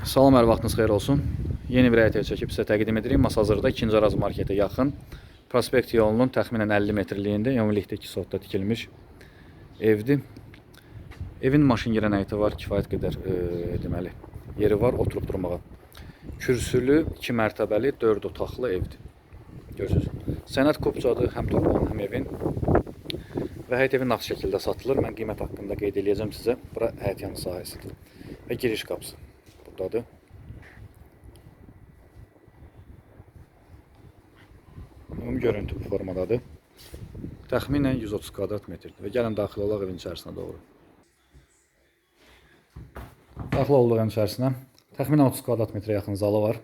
Salam, hər vaxtınız xeyir olsun. Yeni bir həyətə çəkib sizə təqdim edirik. Masazırda 2-ci Araz marketə yaxın. Prospekt yolunun təxminən 50 metrliyində ümumilikdə 2 sotda tikilmiş evdir. Evin maşın yerə həyəti var, kifayət qədər e, deməli yeri var oturub durmağa. Kürsülü, 2 mərtəbəli, 4 otaqlı evdir. Görürsüz. Sənəd kopcadır, həm torpağın, həm evin. Və həyət evi nağd şəkildə satılır. Mən qiymət haqqında qeyd eləyəcəm sizə. Bura həyət yanı sahəsidir. Və giriş qapısı burdadır. Ümumi görüntü bu formadadır. Təxminən 130 kvadrat metrdir. Və gəlin daxil olaq evin içərisinə doğru. Daxil olduq evin içərisinə. Təxminən 30 kvadrat metrə yaxın zalı var.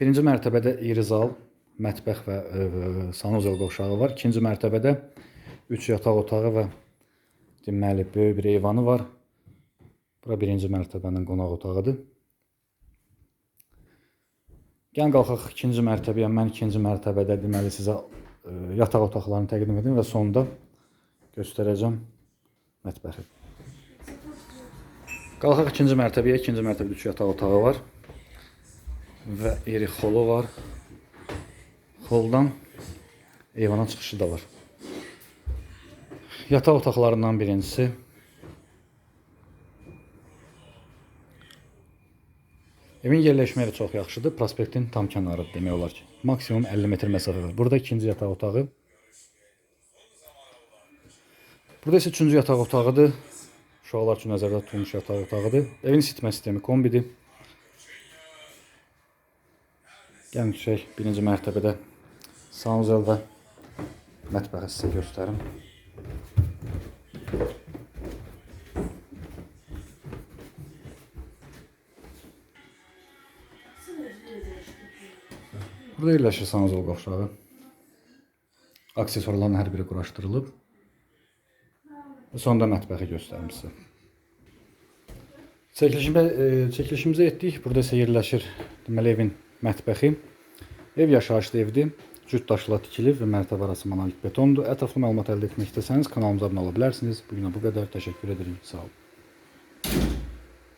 Birinci mərtəbədə iri zal, mətbəx və e, sanuzel qovşağı var. İkinci mərtəbədə 3 yataq otağı və deməli böyük bir eyvanı var. Bura birinci mərtəbənin qonaq otağıdır. Gəlin qalxaq ikinci mərtəbəyə. Mən ikinci mərtəbədə deməli sizə e, yataq otaqlarını təqdim edim və sonda göstərəcəm mətbəxi. Qalxaq ikinci mərtəbəyə. İkinci mərtəbədə 3 yataq otağı var və iri xolu var. Xoldan eyvana çıxışı da var. Yataq otaqlarından birincisi Evin yerləşmə yeri çox yaxşıdır. Prospektin tam kənarıdır demək olar ki. Maksimum 50 metr məsafə var. Burada ikinci yataq otağı. Burada isə üçüncü yataq otağıdır. Uşaqlar üçün nəzərdə tutulmuş yataq otağıdır. Evin isitmə sistemi kombidir. Gəlin düşək birinci mərtəbədə sanuzel və mətbəxi sizə göstərim. Burada yerləşir sanuzel qovşağı. Aksesuarların hər biri quraşdırılıb. Sonda mətbəxi göstərim sizə. Çəkilişimə, e, çəkilişimizə etdik. Burada isə yerləşir deməli evin mətbəxi. Ev yaşayışlı evdir. Cüt daşla tikilib və mərtəbə arası monolit betondur. Ətraflı məlumat əldə etmək istəsəniz kanalımıza abunə ola bilərsiniz. Bu günə bu qədər. Təşəkkür edirik. Sağ olun.